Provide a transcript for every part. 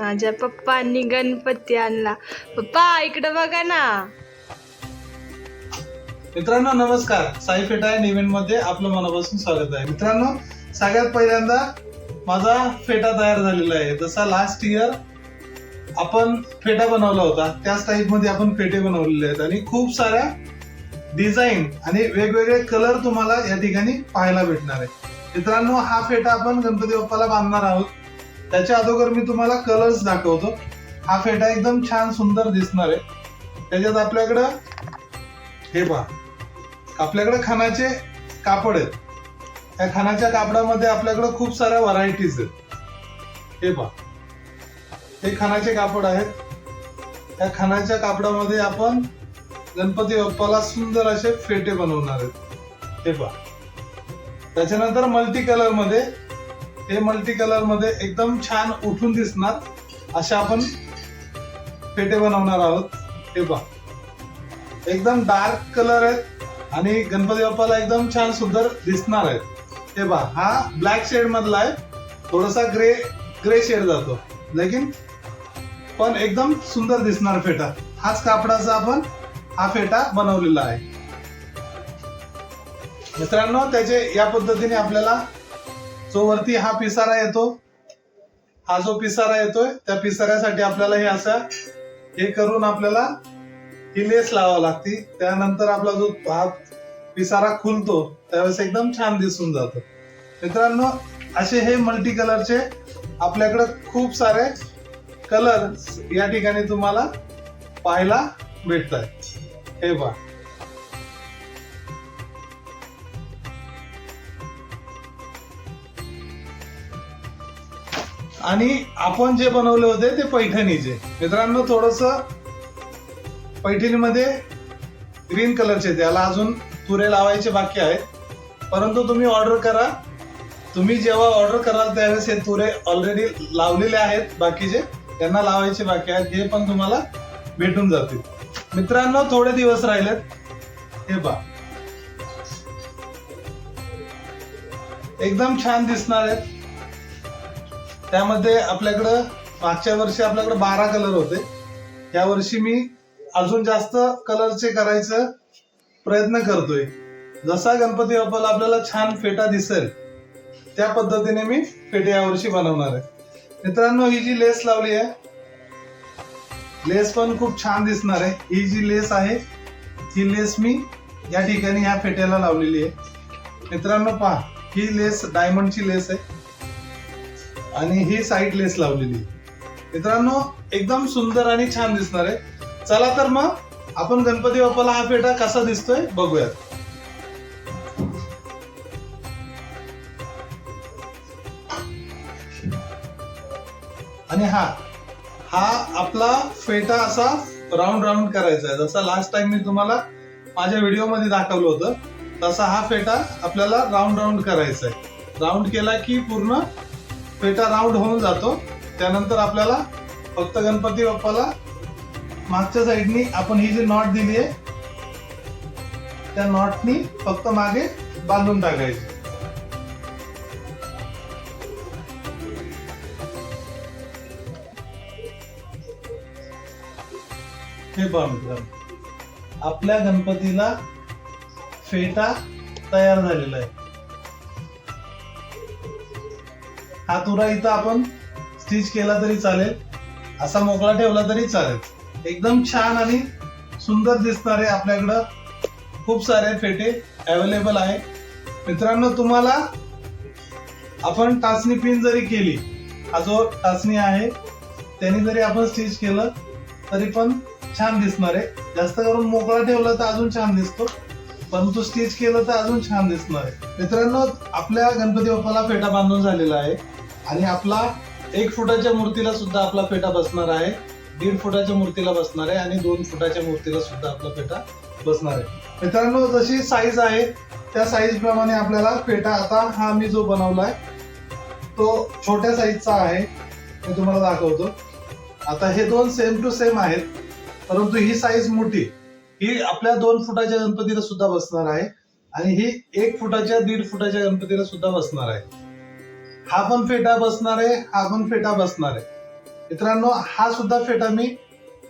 माझ्या पप्पांनी गणपती आणला. पप्पा इकडे बघा ना. मित्रांनो नमस्कार. साई फेटा इव्हेंटमध्ये. आपलं मनापासून स्वागत आहे. मित्रांनो सगळ्यात पहिल्यांदा माझा फेटा तयार झालेला आहे. जसा लास्ट इयर आपण फेटा बनवला होता त्याच टाईपमध्ये आपण फेटे बनवलेले आहेत. आणि खूप साऱ्या डिझाईन आणि वेगवेगळे कलर तुम्हाला या ठिकाणी पाहायला भेटणार आहे. मित्रांनो हा फेटा आपण गणपती बाप्पाला बांधणार आहोत. त्याच्या अगोदर मी तुम्हाला कलर्स दाखवतो. हा फेटा एकदम छान सुंदर दिसणार आहे. त्याच्यात आपल्याकडं हे पहा. आपल्याकडे खानाचे कापड आहेत. त्या खानाच्या कापडामध्ये आपल्याकडं खूप साऱ्या व्हरायटीज आहेत. हे पहा. हे खानाचे कापड आहेत. त्या खानाच्या कापडामध्ये आपण गणपती बाप्पाला सुंदर असे फेटे बनवणार आहेत. हे पहा. त्याच्यानंतर मल्टी कलरमध्ये हे मल्टी कलरमध्ये एकदम छान उठून दिसणार. असे आपण फेटे बनवणार आहोत. हे पहा एकदम डार्क कलर आहेत आणि गणपती बाप्पाला एकदम छान सुंदर दिसणार आहेत. हे पहा हा ब्लॅक शेड मधला आहे. थोडासा ग्रे ग्रे शेड जातो. लेकिन पण एकदम सुंदर दिसणार फेटा. हाच कापडाचा आपण हा फेटा बनवलेला आहे. मित्रांनो त्याचे या पद्धतीने आपल्याला जो वरती हा पिसारा येतो. हा जो पिसारा येतोय त्या पिसाऱ्यासाठी आपल्याला हे असं हे करून आपल्याला ही लेस लावावी लागती. त्यानंतर आपला जो हा पिसारा खुलतो त्यावेळेस एकदम छान दिसून जातो. मित्रांनो असे हे मल्टी कलरचे आपल्याकडे खूप सारे कलर या ठिकाणी तुम्हाला पाहायला भेटत आहे हे पहा. आणि आपण जे बनवले होते ते पैठणीचे. मित्रांनो थोडस पैठणीमध्ये ग्रीन कलरचे त्याला अजून तुरे लावायचे बाकी आहेत. परंतु तुम्ही ऑर्डर करा. तुम्ही जेव्हा ऑर्डर कराल त्यावेळेस हे तुरे ऑलरेडी लावलेले आहेत. बाकीचे त्यांना लावायचे बाकी आहेत. हे पण तुम्हाला भेटून जातील. मित्रांनो थोडे दिवस राहिलेत. हे पहा. एकदम छान दिसणार आहेत. त्यामध्ये आपल्याकडं मागच्या वर्षी आपल्याकडे बारा कलर होते. या वर्षी मी अजून जास्त कलरचे करायचं प्रयत्न करतोय. जसा गणपती बाप्पाला आपल्याला छान फेटा दिसेल त्या पद्धतीने मी फेटे यावर्षी बनवणार आहे. मित्रांनो ही जी लेस लावली आहे लेस पण खूप छान दिसणार आहे. ही जी लेस आहे ही लेस मी या ठिकाणी या फेट्याला लावलेली आहे. मित्रांनो पहा ही लेस डायमंडची लेस आहे. आणि ही साईड लेस लावलेली. मित्रांनो एकदम सुंदर आणि छान दिसणार आहे. चला तर मग आपण गणपती बाप्पाला हा फेटा कसा दिसतोय बघूयात. आणि हा हा आपला फेटा असा राऊंड राऊंड करायचा आहे. जसा लास्ट टाइम मी तुम्हाला माझ्या व्हिडिओमध्ये दाखवलं होतं तसा हा फेटा आपल्याला राऊंड राऊंड करायचा आहे. राऊंड केला की पूर्ण फेटा राऊंड होऊन जातो. त्यानंतर आपल्याला फक्त गणपती बाप्पाला मागच्या साईडनी आपण ही जी नॉट दिली आहे त्या नॉटनी फक्त मागे बांधून टाकायची. हे पहा मित्रांनो आपल्या गणपतीला फेटा तयार झालेला आहे. हा तुरा इथं आपण स्टिच केला तरी चालेल. असा मोकळा ठेवला तरी चालेल. एकदम छान आणि सुंदर दिसणारे आपल्याकडं खूप सारे फेटे अवेलेबल आहे. मित्रांनो तुम्हाला आपण टाचणी पिन जरी केली हा जो टाचणी आहे त्याने जरी आपण स्टिच केलं तरी पण छान दिसणार आहे. जास्त करून मोकळा ठेवला तर अजून छान दिसतो. परंतु स्टिच केलं तर अजून छान दिसणार आहे. मित्रांनो आपल्या गणपती बाप्पाला फेटा बांधून झालेला आहे. आणि आपला एक फुटाच्या मूर्तीला सुद्धा आपला फेटा बसणार आहे. दीड फुटाच्या मूर्तीला बसणार आहे आणि दोन फुटाच्या मूर्तीला सुद्धा आपला फेटा बसणार आहे. मित्रांनो जशी साईज आहे त्या साईज प्रमाणे आपल्याला फेटा आता हा मी जो बनवलाय तो छोट्या साईजचा आहे. मी तुम्हाला दाखवतो. आता हे दोन सेम टू सेम आहेत. परंतु ही साईज मोठी ही आपल्या दोन फुटाच्या गणपतीला सुद्धा बसणार आहे. आणि ही एक फुटाच्या दीड फुटाच्या गणपतीला सुद्धा बसणार आहे. हा पण फेटा बसणार आहे हा पण फेटा बसणार आहे. मित्रांनो हा सुद्धा फेटा मी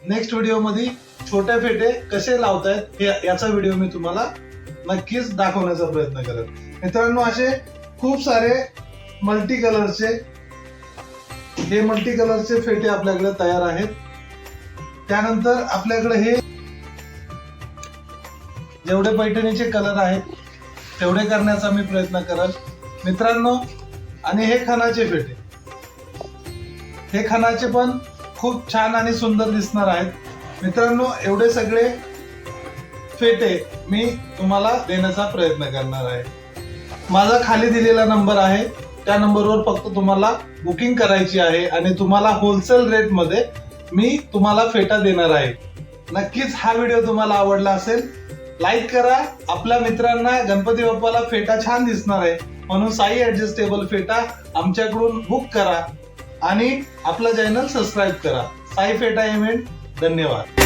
नेक्स्ट व्हिडिओमध्ये छोटे फेटे कसे लावतायत हे याचा व्हिडिओ मी तुम्हाला नक्कीच दाखवण्याचा प्रयत्न करेन. मित्रांनो असे खूप सारे मल्टी कलरचे हे मल्टी कलरचे फेटे आपल्याकडे तयार आहेत. त्यानंतर आपल्याकडे हे जेवढे पैठणीचे कलर आहेत तेवढे करण्याचा मी प्रयत्न करत मित्रांनो आणि हे खणाचे फेटे हे खणाचे पण खूप छान आणि सुंदर दिसणार आहेत. मित्रांनो एवढे सगळे फेटे मी तुम्हाला देण्याचा प्रयत्न करणार आहे. माझा खाली दिलेला नंबर आहे. त्या नंबरवर फक्त तुम्हाला बुकिंग करायची आहे आणि तुम्हाला होलसेल रेटमध्ये मी तुम्हाला फेटा देणार आहे. नक्कीच हा व्हिडिओ तुम्हाला आवडला असेल लाईक करा. आपल्या मित्रांना गणपती बाप्पाला फेटा छान दिसणार आहे. म्हणून साई ऍडजस्टेबल फेटा आमच्याकडून बुक करा. आणि आपला चॅनल सबस्क्राईब करा. साई फेटा इव्हेंट धन्यवाद.